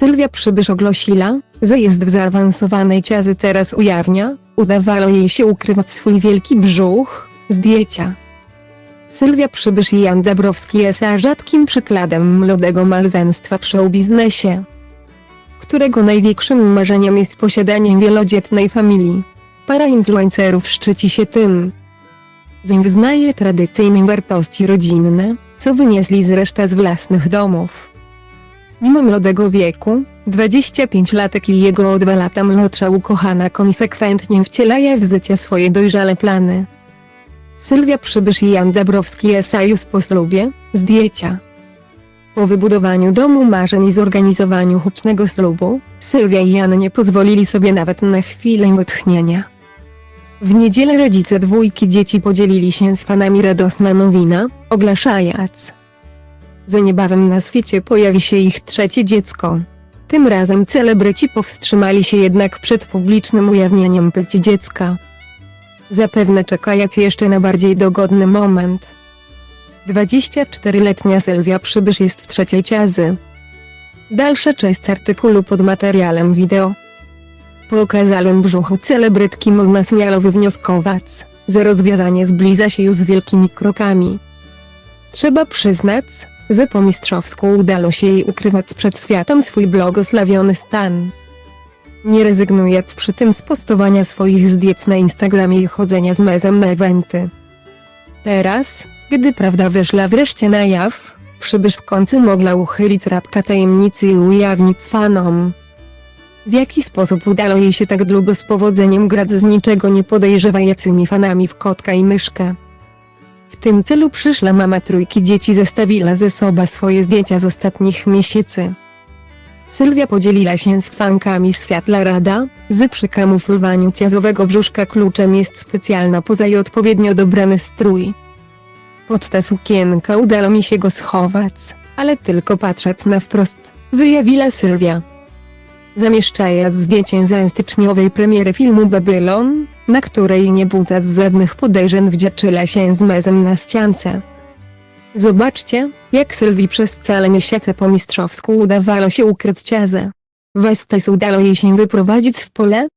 Sylwia Przybysz ogłosiła, że jest w zaawansowanej ciazy teraz ujawnia, udawało jej się ukrywać swój wielki brzuch, zdjęcia. Sylwia Przybysz i Jan Dabrowski jest rzadkim przykładem młodego małżeństwa w showbiznesie, którego największym marzeniem jest posiadanie wielodzietnej familii. Para influencerów szczyci się tym, że wyznaje tradycyjne wartości rodzinne, co wynieśli zresztą z własnych domów. Mimo młodego wieku, 25-latek i jego o dwa lata młodsza ukochana konsekwentnie wcielaje w życie swoje dojrzale plany. Sylwia Przybysz i Jan Dabrowski Esajus po ślubie, zdjęcia. Po wybudowaniu domu marzeń i zorganizowaniu hucznego ślubu, Sylwia i Jan nie pozwolili sobie nawet na chwilę wytchnienia. W niedzielę rodzice dwójki dzieci podzielili się z fanami radosna nowina, ogłaszając, że niebawem na świecie pojawi się ich trzecie dziecko. Tym razem celebryci powstrzymali się jednak przed publicznym ujawnieniem płci dziecka. Zapewne czekając jeszcze na bardziej dogodny moment. 24-letnia Sylwia Przybysz jest w trzeciej ciazy. Dalsza część artykułu pod materiałem wideo. Po okazałym brzuchu celebrytki można śmiało wywnioskować, że rozwiązanie zbliża się już z wielkimi krokami. Trzeba przyznać, że po mistrzowsku udało się jej ukrywać przed światem swój błogosławiony stan. Nie rezygnując przy tym z postowania swoich zdjęć na Instagramie i chodzenia z mezem na eventy. Teraz, gdy prawda wyszła wreszcie na jaw, przybysz w końcu mogła uchylić rapka tajemnicy i ujawnić fanom. W jaki sposób udało jej się tak długo z powodzeniem grać z niczego nie podejrzewającymi fanami w kotka i myszkę? W tym celu przyszła mama trójki dzieci zestawiła ze sobą swoje zdjęcia z ostatnich miesięcy. Sylwia podzieliła się z fankami światła rada, że przy kamuflowaniu ciazowego brzuszka kluczem jest specjalna poza i odpowiednio dobrany strój. Pod tę sukienkę udało mi się go schować, ale tylko patrząc na wprost, wyjawiła Sylwia. Zamieszczając zdjęcie z styczniowej premiery filmu Babylon, na której nie budząc żadnych podejrzeń wdziaczyła się z mezem na ściance. Zobaczcie, jak Sylwii przez całe miesiące po mistrzowsku udawało się ukryć ciazę. Westes udało jej się wyprowadzić w pole,